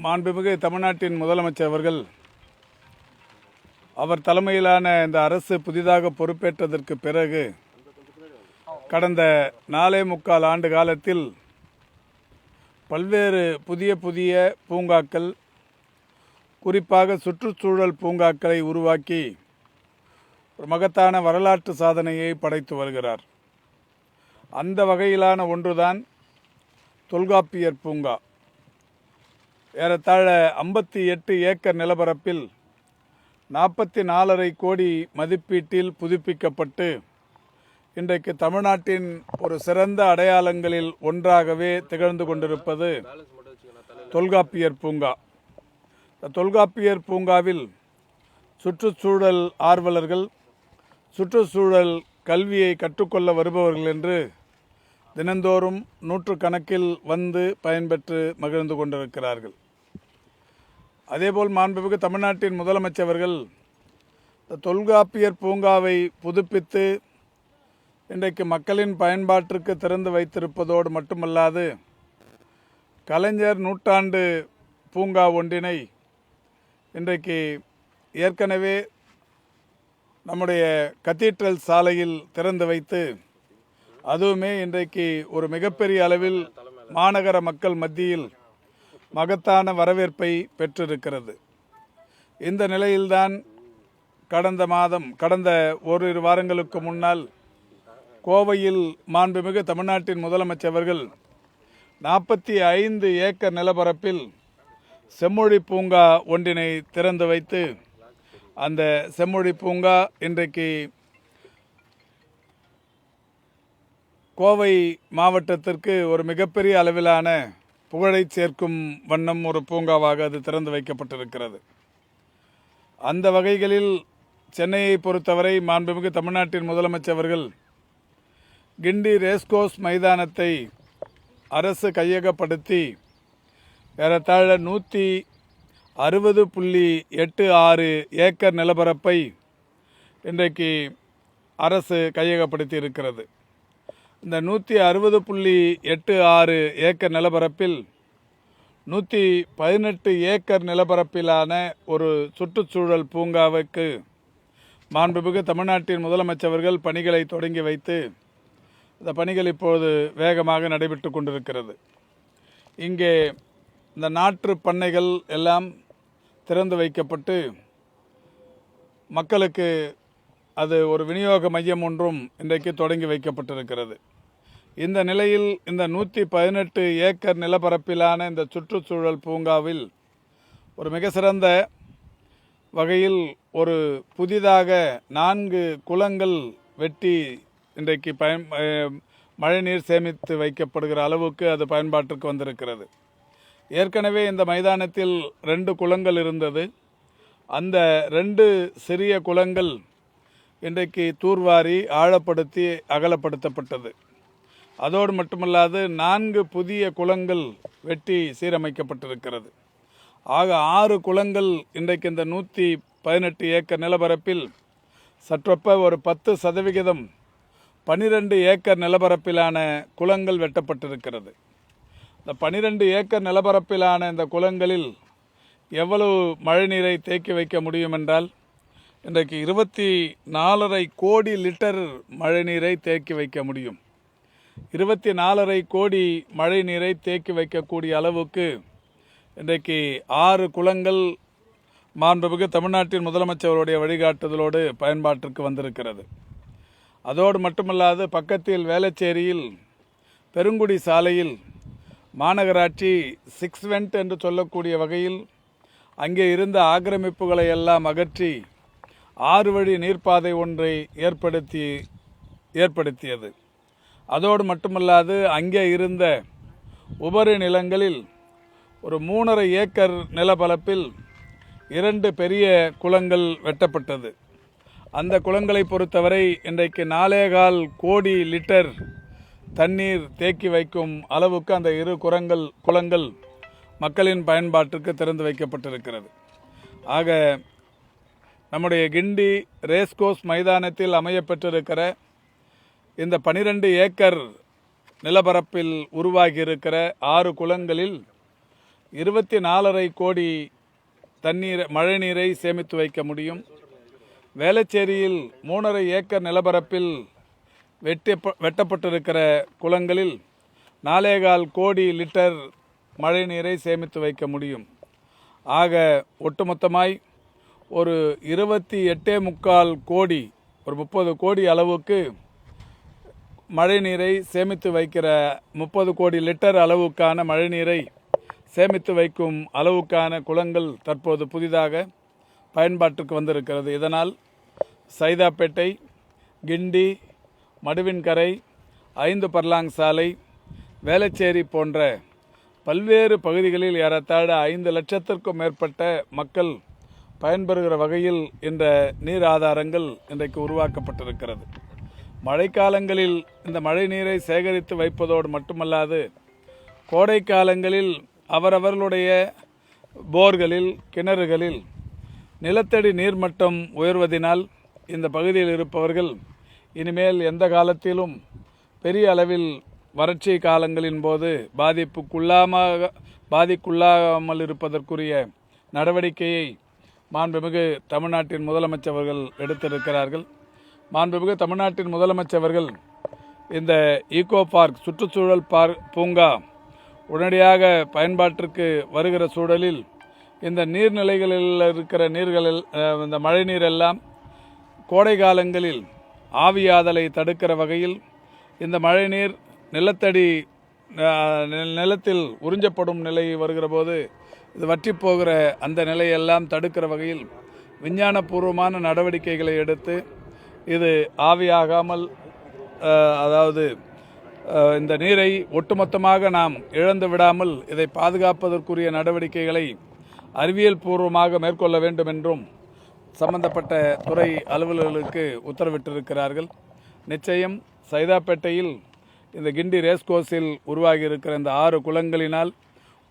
மாண்புமிகு தமிழ்நாட்டின் முதலமைச்சர் அவர்கள் அவர் தலைமையிலான இந்த அரசு புதிதாக பொறுப்பேற்றதற்கு பிறகு கடந்த நாலே முக்கால் ஆண்டு காலத்தில் பல்வேறு புதிய புதிய பூங்காக்கள் குறிப்பாக சுற்றுச்சூழல் பூங்காக்களை உருவாக்கி ஒரு மகத்தான வரலாற்று சாதனையை படைத்து வருகிறார். அந்த வகையிலான ஒன்றுதான் தொல்காப்பியர் பூங்கா. ஏறத்தாழ ஐம்பத்தி எட்டு ஏக்கர் நிலப்பரப்பில் நாற்பத்தி நாலரை கோடி மதிப்பீட்டில் புதுப்பிக்கப்பட்டு இன்றைக்கு தமிழ்நாட்டின் ஒரு சிறந்த அடையாளங்களில் ஒன்றாகவே திகழ்ந்து கொண்டிருப்பது தொல்காப்பியர் பூங்கா. இந்த தொல்காப்பியர் பூங்காவில் சுற்றுச்சூழல் ஆர்வலர்கள் சுற்றுச்சூழல் கல்வியை கற்றுக்கொள்ள வருபவர்கள் என்று தினந்தோறும் நூற்றுக்கணக்கில் வந்து பயன்பெற்று மகிழ்ந்து கொண்டிருக்கிறார்கள். அதேபோல் மாண்புமிகு தமிழ்நாட்டின் முதலமைச்சர்கள் தொல்காப்பியர் பூங்காவை புதுப்பித்து இன்றைக்கு மக்களின் பயன்பாட்டிற்கு திறந்து வைத்திருப்பதோடு மட்டுமல்லாது கலைஞர் நூற்றாண்டு பூங்கா ஒன்றினை இன்றைக்கு ஏற்கனவே நம்முடைய கத்தீட்ரல் சாலையில் திறந்து வைத்து அதுவுமே இன்றைக்கு ஒரு மிகப்பெரிய அளவில் மாநகர மக்கள் மத்தியில் மகத்தான வரவேற்பை பெற்றிருக்கிறது. இந்த நிலையில்தான் கடந்த மாதம் கடந்த ஓரிரு வாரங்களுக்கு முன்னால் கோவையில் மாண்புமிகு தமிழ்நாட்டின் முதலமைச்சர் அவர்கள் நாற்பத்தி ஐந்து ஏக்கர் நிலப்பரப்பில் செம்மொழி பூங்கா ஒன்றினை திறந்து வைத்து அந்த செம்மொழி பூங்கா இன்றைக்கு கோவை மாவட்டத்திற்கு ஒரு மிகப்பெரிய அளவிலான புகழை சேர்க்கும் வண்ணம் ஒரு பூங்காவாக அது திறந்து வைக்கப்பட்டிருக்கிறது. அந்த வகைகளில் சென்னையை பொறுத்தவரை மாண்புமிகு தமிழ்நாட்டின் முதலமைச்சர் அவர்கள் கிண்டி ரேஸ்கோஸ் மைதானத்தை அரசு கையகப்படுத்தி ஏறத்தாழ நூற்றி அறுபது புள்ளி எட்டு ஆறு ஏக்கர் நிலப்பரப்பை இன்றைக்கு அரசு கையகப்படுத்தி இருக்கிறது இந்த நூற்றி அறுபது புள்ளி எட்டு ஆறு ஏக்கர் நிலப்பரப்பில் நூற்றி பதினெட்டு ஏக்கர் நிலப்பரப்பிலான ஒரு சுற்றுச்சூழல் பூங்காவுக்கு மாண்புமிகு தமிழ்நாட்டின் முதலமைச்சர்கள் பணிகளை தொடங்கி வைத்து இந்த பணிகள் இப்போது வேகமாக நடைபெற்று கொண்டிருக்கிறது. இங்கே இந்த நாற்று பண்ணைகள் எல்லாம் திறந்து வைக்கப்பட்டு மக்களுக்கு அது ஒரு விநியோக மையம் ஒன்றும் இன்றைக்கு தொடங்கி வைக்கப்பட்டிருக்கிறது. இந்த நிலையில் இந்த நூற்றி பதினெட்டு ஏக்கர் நிலப்பரப்பிலான இந்த சுற்றுச்சூழல் பூங்காவில் ஒரு மிக சிறந்த வகையில் ஒரு புதிதாக நான்கு குளங்கள் வெட்டி இன்றைக்கு பயன் மழைநீர் சேமித்து வைக்கப்படுகிற அளவுக்கு அது பயன்பாட்டிற்கு வந்திருக்கிறது. ஏற்கனவே இந்த மைதானத்தில் ரெண்டு குளங்கள் இருந்தது. அந்த ரெண்டு சிறிய குளங்கள் இன்றைக்கு தூர்வாரி ஆழப்படுத்தி அகலப்படுத்தப்பட்டது. அதோடு மட்டுமல்லாது நான்கு புதிய குளங்கள் வெட்டி சீரமைக்கப்பட்டிருக்கிறது. ஆக ஆறு குளங்கள் இன்றைக்கு இந்த நூற்றி பதினெட்டு ஏக்கர் நிலப்பரப்பில் சற்றொப்ப ஒரு பத்து சதவிகிதம் பனிரெண்டு ஏக்கர் நிலப்பரப்பிலான குளங்கள் வெட்டப்பட்டிருக்கிறது. இந்த பனிரெண்டு ஏக்கர் நிலப்பரப்பிலான இந்த குளங்களில் எவ்வளவு மழைநீரை தேக்கி வைக்க முடியும் என்றால் இன்றைக்கு இருபத்தி நாலரை கோடி லிட்டர் மழைநீரை தேக்கி வைக்க முடியும். இருபத்தி நாலரை கோடி மழை நீரை தேக்கி வைக்கக்கூடிய அளவுக்கு இன்றைக்கு ஆறு குளங்கள் மாண்புமிகு தமிழ்நாட்டின் முதலமைச்சருடைய வழிகாட்டுதலோடு பயன்பாட்டிற்கு வந்திருக்கிறது. அதோடு மட்டுமல்லாது பக்கத்தில் வேளச்சேரியில் பெருங்குடி சாலையில் மாநகராட்சி சிக்ஸ் வெண்ட் என்று சொல்லக்கூடிய வகையில் அங்கே இருந்த ஆக்கிரமிப்புகளை எல்லாம் அகற்றி ஆறு வழி நீர்ப்பாதை ஒன்றை ஏற்படுத்தி ஏற்படுத்தியது. அதோடு மட்டுமல்லாது அங்கே இருந்த உபரி நிலங்களில் ஒரு மூணரை ஏக்கர் நிலப்பரப்பில் இரண்டு பெரிய குளங்கள் வெட்டப்பட்டது. அந்த குளங்களை பொறுத்தவரை இன்றைக்கு நாலேகால் கோடி லிட்டர் தண்ணீர் தேக்கி வைக்கும் அளவுக்கு அந்த இரு குரங்கள் குளங்கள் மக்களின் பயன்பாட்டிற்கு திறந்து வைக்கப்பட்டிருக்கிறது. ஆக நம்முடைய கிண்டி ரேஸ்கோஸ் மைதானத்தில் அமையப்பெற்றிருக்கிற இந்த பனிரெண்டு ஏக்கர் நிலப்பரப்பில் உருவாகி இருக்கிற ஆறு குளங்களில் இருபத்தி நாலரை கோடி தண்ணீர் மழைநீரை சேமித்து வைக்க முடியும். வேளச்சேரியில் மூணரை ஏக்கர் நிலப்பரப்பில் வெட்டி வெட்டப்பட்டிருக்கிற குளங்களில் நாலேகால் கோடி லிட்டர் மழைநீரை சேமித்து வைக்க முடியும். ஆக ஒட்டுமொத்தமாய் ஒரு இருபத்தி எட்டே முக்கால் கோடி ஒரு முப்பது கோடி அளவுக்கு மழைநீரை சேமித்து வைக்கிற முப்பது கோடி லிட்டர் அளவுக்கான மழைநீரை சேமித்து வைக்கும் அளவுக்கான குளங்கள் தற்போது புதிதாக பயன்பாட்டுக்கு வந்திருக்கிறது. இதனால் சைதாப்பேட்டை கிண்டி மடுவின்கரை ஐந்து பர்லாங் சாலை வேளச்சேரி போன்ற பல்வேறு பகுதிகளில் ஏறத்தாழ ஐந்து லட்சத்திற்கும் மேற்பட்ட மக்கள் பயன்பெறுகிற வகையில் இந்த நீர் ஆதாரங்கள் இன்றைக்கு உருவாக்கப்பட்டிருக்கிறது. மழைக்காலங்களில் இந்த மழை நீரை சேகரித்து வைப்பதோடு மட்டுமல்லாது கோடை காலங்களில் அவரவர்களுடைய போர்களில் கிணறுகளில் நிலத்தடி நீர்மட்டம் உயர்வதினால் இந்த பகுதியில் இருப்பவர்கள் இனிமேல் எந்த காலத்திலும் பெரிய அளவில் வறட்சி காலங்களின் போது பாதிப்புக்குள்ளாமாக பாதிக்குள்ளாமல் இருப்பதற்குரிய நடவடிக்கையை மாண்புமிகு தமிழ்நாட்டின் முதலமைச்சர்கள் எடுத்திருக்கிறார்கள். மாண்புமிகு தமிழ்நாட்டின் முதலமைச்சர்கள் இந்த ஈகோ பார்க் சுற்றுச்சூழல் பார்க் பூங்கா உடனடியாக பயன்பாட்டிற்கு வருகிற சூழலில் இந்த நீர்நிலைகளில் இருக்கிற நீர்களில் இந்த மழைநீர் எல்லாம் கோடை காலங்களில் ஆவியாதலை தடுக்கிற வகையில் இந்த மழைநீர் நிலத்தடி நிலத்தில் உறிஞ்சப்படும் நிலை வருகிற போது இது வற்றி போகிற அந்த நிலையெல்லாம் தடுக்கிற வகையில் விஞ்ஞானபூர்வமான நடவடிக்கைகளை எடுத்து இது ஆவியாகாமல் அதாவது இந்த நீரை ஒட்டுமொத்தமாக நாம் இழந்து விடாமல் இதை பாதுகாப்பதற்குரிய நடவடிக்கைகளை அறிவியல் பூர்வமாக மேற்கொள்ள வேண்டும் என்றும் சம்பந்தப்பட்ட துறை அலுவலர்களுக்கு உத்தரவிட்டிருக்கிறார்கள். நிச்சயம் சைதாப்பேட்டையில் இந்த கிண்டி ரேஸ்கோஸில் உருவாகி இருக்கிற இந்த ஆறு குளங்களினால்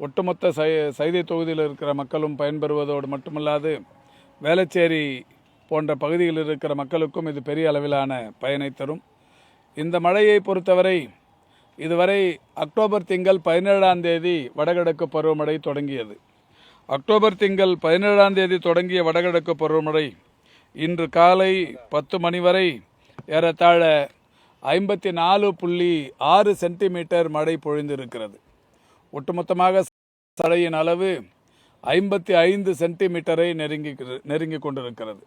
ஒட்டுமொத்த சை சைதை தொகுதியில் இருக்கிற மக்களும் பயன்பெறுவதோடு மட்டுமல்லாது வேளச்சேரி போன்ற பகுதியில் இருக்கிற மக்களுக்கும் இது பெரிய அளவிலான பயனை தரும். இந்த மழையை பொறுத்தவரை இதுவரை அக்டோபர் திங்கள் பதினேழாம் தேதி வடகிழக்கு பருவமழை தொடங்கியது. அக்டோபர் திங்கள் பதினேழாம் தேதி தொடங்கிய வடகிழக்கு பருவமழை இன்று காலை பத்து மணி வரை ஏறத்தாழ ஐம்பத்தி நாலு புள்ளி ஆறு சென்டிமீட்டர் மழை பொழிந்திருக்கிறது. ஒட்டுமொத்தமாக சடையின் அளவு ஐம்பத்தி ஐந்து சென்டிமீட்டரை நெருங்கி நெருங்கி கொண்டிருக்கிறது.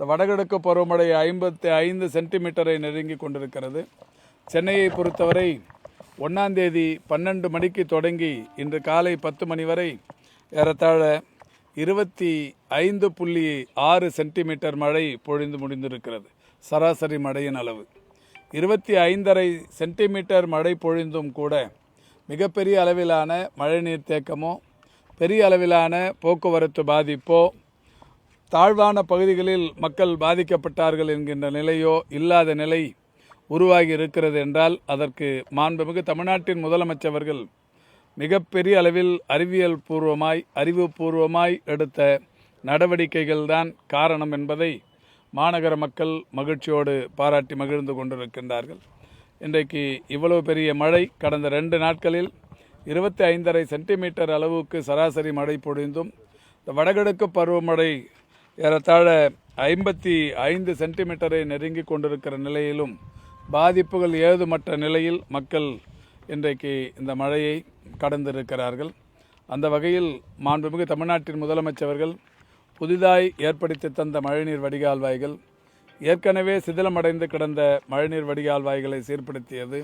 இந்த வடகிழக்கு பருவமழை ஐம்பத்தி ஐந்து சென்டிமீட்டரை நெருங்கி கொண்டிருக்கிறது. சென்னையை பொறுத்தவரை ஒன்றாந்தேதி பன்னெண்டு மணிக்கு தொடங்கி இன்று காலை பத்து மணி வரை ஏறத்தாழ இருபத்தி ஐந்து புள்ளி ஆறு சென்டிமீட்டர் மழை பொழிந்து முடிந்திருக்கிறது. சராசரி மழையின் அளவு. இருபத்தி ஐந்தரை சென்டிமீட்டர் மழை பொழிந்தும் கூட மிகப்பெரிய அளவிலான மழைநீர் தேக்கமோ பெரிய அளவிலான போக்குவரத்து பாதிப்போ தாழ்வான பகுதிகளில் மக்கள் பாதிக்கப்பட்டார்கள் என்கின்ற நிலையோ இல்லாத நிலை உருவாகி இருக்கிறது என்றால் அதற்கு மாண்புமிகு தமிழ்நாட்டின் முதலமைச்சர்கள் மிகப்பெரிய அளவில் அறிவியல் பூர்வமாய் அறிவுபூர்வமாய் எடுத்த நடவடிக்கைகள்தான் காரணம் என்பதை மாநகர மக்கள் மகிழ்ச்சியோடு பாராட்டி மகிழ்ந்து கொண்டிருக்கின்றார்கள். இன்றைக்கு இவ்வளவு பெரிய மழை கடந்த ரெண்டு நாட்களில் இருபத்தி ஐந்தரை சென்டிமீட்டர் அளவுக்கு சராசரி மழை பொழிந்தும் இந்த வடகிழக்கு பருவமழை ஏறத்தாழ ஐம்பத்தி ஐந்து சென்டிமீட்டரை நெருங்கி கொண்டிருக்கிற நிலையிலும் பாதிப்புகள் ஏதுமற்ற நிலையில் மக்கள் இன்றைக்கு இந்த மழையை கடந்திருக்கிறார்கள். அந்த வகையில் மாண்புமிகு தமிழ்நாட்டின் முதலமைச்சர்கள் புதிதாய் ஏற்படுத்தி தந்த மழைநீர் வடிகால்வாய்கள் ஏற்கனவே சிதிலமடைந்து கிடந்த மழைநீர் வடிகால்வாய்களை சீர்படுத்தியது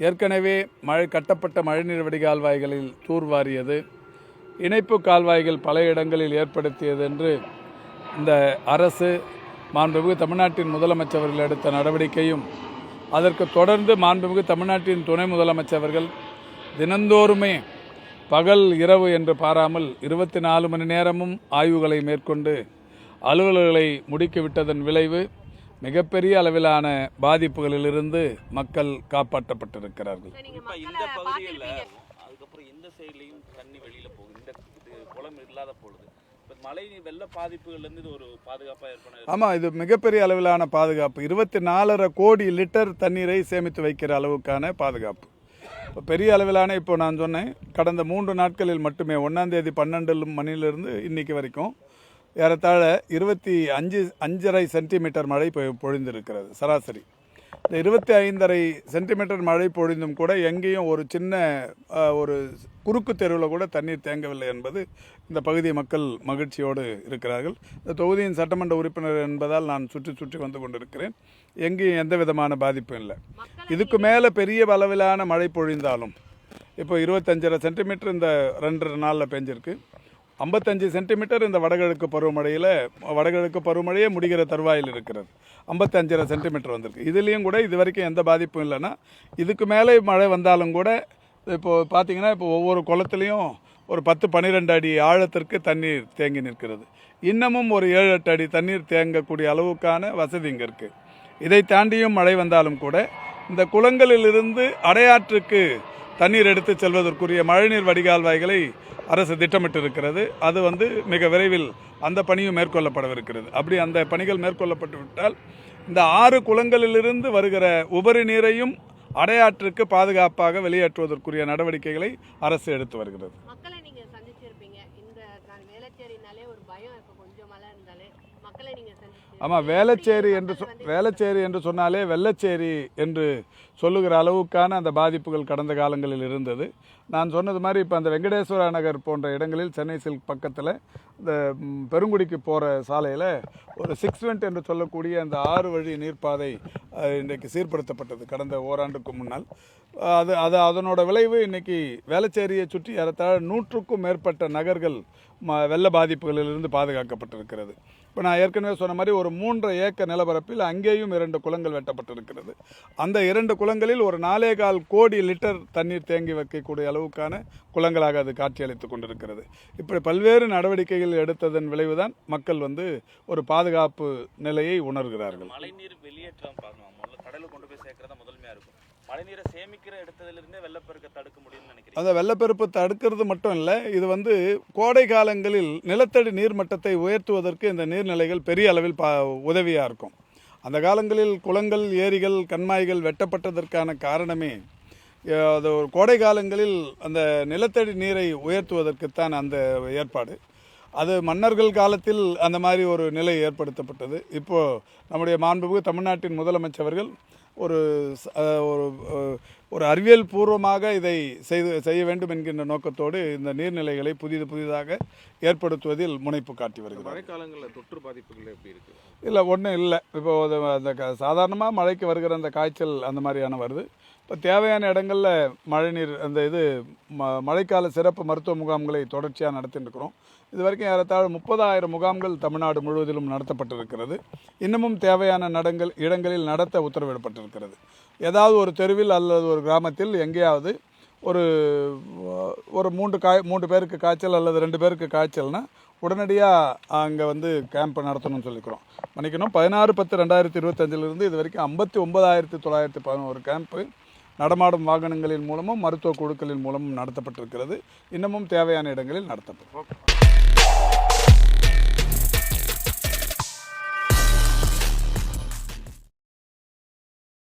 ஏற்கனவே மழை கட்டப்பட்ட மழைநீர் வடிகால்வாய்களில் தூர்வாரியது இணைப்பு கால்வாய்கள் பல இடங்களில் ஏற்படுத்தியது என்று இந்த அரசு மாண்புமிகு தமிழ்நாட்டின் முதலமைச்சர்கள் எடுத்த நடவடிக்கையும் அதற்கு தொடர்ந்து மாண்புமிகு தமிழ்நாட்டின் துணை முதலமைச்சர்கள் தினந்தோறுமே பகல் இரவு என்று பாராமல் இருபத்தி நாலு மணி நேரமும் ஆய்வுகளை மேற்கொண்டு அலுவல்களை முடுக்கிவிட்டதன் விளைவு மிகப்பெரிய அளவிலான பாதிப்புகளிலிருந்து மக்கள் காப்பாற்றப்பட்டிருக்கிறார்கள். இந்த பகுதியில் அதுக்கப்புறம் இந்த சைட்லையும் தண்ணி வெளியில் போகுது இந்த குளம் இல்லாத பொழுது மழை வெள்ள பாதிப்புகள்ல இருந்து இது ஒரு பாதுகாப்பா ஏற்படும் ஆமாம் இது மிகப்பெரிய அளவிலான பாதுகாப்பு. இருபத்தி நாலரை கோடி லிட்டர் தண்ணீரை சேமித்து வைக்கிற அளவுக்கான பாதுகாப்பு. இப்போ பெரிய அளவிலான இப்போ நான் சொன்னேன் கடந்த மூன்று நாட்களில் மட்டுமே ஒன்றாம் தேதி பன்னெண்டு மணிலிருந்து இன்னைக்கு வரைக்கும் ஏறத்தாழ இருபத்தி அஞ்சு அஞ்சரை சென்டிமீட்டர் மழை பொ- பொழிந்திருக்கிறது சராசரி. இந்த இருபத்தி ஐந்தரை சென்டிமீட்டர் மழை பொழிந்தும் கூட எங்கேயும் ஒரு சின்ன ஒரு குறுக்கு தெருவில் கூட தண்ணீர் தேங்கவில்லை என்பது இந்த பகுதி மக்கள் மகிழ்ச்சியோடு இருக்கிறார்கள். இந்த தொகுதியின் சட்டமன்ற உறுப்பினர் என்பதால் நான் சுற்றி சுற்றி வந்து கொண்டிருக்கிறேன். எங்கேயும் எந்த விதமான பாதிப்பும் இல்லை. இதுக்கு மேலே பெரிய அளவிலான மழை பொழிந்தாலும் இப்போ இருபத்தஞ்சரை சென்டிமீட்டர் இந்த ரெண்டரை நாளில் பெஞ்சிருக்கு. ஐம்பத்தஞ்சு சென்டிமீட்டர் இந்த வடகிழக்கு பருவமழையில் வடகிழக்கு பருவமழையே முடிகிற தருவாயில் இருக்கிறது. ஐம்பத்தஞ்சரை சென்டிமீட்டர் வந்திருக்கு. இதுலேயும் கூட இது வரைக்கும் எந்த பாதிப்பும் இல்லைன்னா இதுக்கு மேலே மழை வந்தாலும் கூட இப்போது பார்த்தீங்கன்னா இப்போ ஒவ்வொரு குளத்துலேயும் ஒரு பத்து பன்னிரெண்டு அடி ஆழத்திற்கு தண்ணீர் தேங்கி நிற்கிறது. இன்னமும் ஒரு ஏழு எட்டு அடி தண்ணீர் தேங்கக்கூடிய அளவுக்கான வசதி இங்கே இருக்குது இதை தாண்டியும் மழை வந்தாலும் கூட இந்த குளங்களிலிருந்து அடையாற்றுக்கு தண்ணீர் எடுத்து செல்வதற்குரிய மழைநீர் வடிகால்வாய்களை அரசு திட்டமிட்டிருக்கிறது. அது வந்து மிக விரைவில் அந்த பணியும் மேற்கொள்ளப்படவிருக்கிறது. அப்படி அந்த பணிகள் மேற்கொள்ளப்பட்டு விட்டால் இந்த ஆறு குளங்களிலிருந்து வருகிற உபரி நீரையும் அடையாற்றுக்கு பாதுகாப்பாக வெளியேற்றுவதற்குரிய நடவடிக்கைகளை அரசு எடுத்து வருகிறது மக்களை நீங்க சந்திச்சிருப்பீங்க இந்த நான் வேளச்சேரினாலே ஒரு பயம் இப்ப கொஞ்சம் மழை இருந்தாலே மக்களை நீங்க சந்திச்சு ஆமாம் வேளச்சேரி என்று சொ வேளச்சேரி என்று சொன்னாலே வெள்ளச்சேரி என்று சொல்லுகிற அளவுக்கான அந்த பாதிப்புகள் கடந்த காலங்களில் இருந்தது. நான் சொன்னது மாதிரி இப்போ அந்த வெங்கடேஸ்வரா நகர் போன்ற இடங்களில் சென்னை சில்க் பக்கத்தில் இந்த பெருங்குடிக்கு போகிற சாலையில் ஒரு சிக்ஸ் வெண்ட் என்று சொல்லக்கூடிய அந்த ஆறு வழி நீர்ப்பாதை இன்றைக்கு சீர்படுத்தப்பட்டது கடந்த ஓராண்டுக்கு முன்னால். அது அது அதனோட விளைவு இன்றைக்கி வேளச்சேரியை சுற்றி ஏறத்தாழ நூற்றுக்கும் மேற்பட்ட நகர்கள் ம வெள்ள பாதிப்புகளிலிருந்து பாதுகாக்கப்பட்டிருக்கிறது. இப்போ நான் ஏற்கனவே சொன்ன மாதிரி ஒரு மூன்றரை ஏக்கர் நிலப்பரப்பில் அங்கேயும் இரண்டு குளங்கள் வெட்டப்பட்டிருக்கிறது. அந்த இரண்டு குளங்களில் ஒரு நாலே கால் கோடி லிட்டர் தண்ணீர் தேங்கி வைக்கக்கூடிய அளவுக்கான குளங்களாக அது காட்சியளித்துக் கொண்டிருக்கிறது. இப்படி பல்வேறு நடவடிக்கைகள் எடுத்ததன் விளைவுதான் மக்கள் வந்து ஒரு பாதுகாப்பு நிலையை உணர்கிறார்கள். மழைநீர் வெளியேற்றம் பார்க்கணும் கொண்டு போய் சேர்க்கறதா முதன்மையாக இருக்கும். மழைநீரை சேமிக்கிற இடத்துலேருந்தே வெள்ளப்பெருக்கை தடுக்க முடியும்னு நினைக்கிறேன் அந்த வெள்ளப்பெருப்பு தடுக்கிறது மட்டும் இல்லை இது வந்து கோடை காலங்களில் நிலத்தடி நீர்மட்டத்தை உயர்த்துவதற்கு இந்த நீர்நிலைகள் பெரிய அளவில் பா உதவியாக இருக்கும். அந்த காலங்களில் குளங்கள் ஏரிகள் கண்மாய்கள் வெட்டப்பட்டதற்கான காரணமே அது ஒரு கோடை காலங்களில் அந்த நிலத்தடி நீரை உயர்த்துவதற்குத்தான் அந்த ஏற்பாடு. அது மன்னர்கள் காலத்தில் அந்த மாதிரி ஒரு நிலை ஏற்படுத்தப்பட்டது. இப்போது நம்முடைய மாண்புமிகு தமிழ்நாட்டின் முதலமைச்சர்கள் ஒரு ஒரு ஒரு அறிவியல் பூர்வமாக இதை செய்து செய்ய வேண்டும் என்கின்ற நோக்கத்தோடு இந்த நீர்நிலைகளை புதிது புதிதாக ஏற்படுத்துவதில் முனைப்பு காட்டி வருகிறார். மழைக்காலங்களில் தொற்று பாதிப்புகள் எப்படி இருக்கு? இல்லை ஒன்றும் இல்லை. இப்போ அந்த சாதாரணமாக மழைக்கு வருகிற அந்த காய்ச்சல் அந்த மாதிரியான வருது. இப்போ தேவையான இடங்களில் மழைநீர் அந்த இது ம மழைக்கால சிறப்பு மருத்துவ முகாம்களை தொடர்ச்சியாக நடத்திட்டு இருக்கிறோம் இது வரைக்கும் ஏறத்தாழ முப்பதாயிரம் முகாம்கள் தமிழ்நாடு முழுவதிலும் நடத்தப்பட்டிருக்கிறது. இன்னமும் தேவையான நடங்கள் இடங்களில் நடத்த உத்தரவிடப்பட்டிருக்கிறது. ஏதாவது ஒரு தெருவில் அல்லது ஒரு கிராமத்தில் எங்கேயாவது ஒரு ஒரு மூன்று காய் மூன்று பேருக்கு காய்ச்சல் அல்லது ரெண்டு பேருக்கு காய்ச்சல்னா உடனடியாக அங்கே வந்து கேம்ப் நடத்தணும்னு சொல்லிக்கிறோம். மன்னிக்கணும் பதினாறு பத்து ரெண்டாயிரத்தி இருபத்தஞ்சிலிருந்து இது வரைக்கும் ஐம்பத்தி ஒன்பதாயிரத்தி தொள்ளாயிரத்தி பதினோரு கேம்ப்பு நடமாடும் வாகனங்களின் மூலமும் மருத்துவ குழுக்களின் மூலமும் நடத்தப்பட்டிருக்கிறது. இன்னமும் தேவையான இடங்களில் நடத்தப்படும்.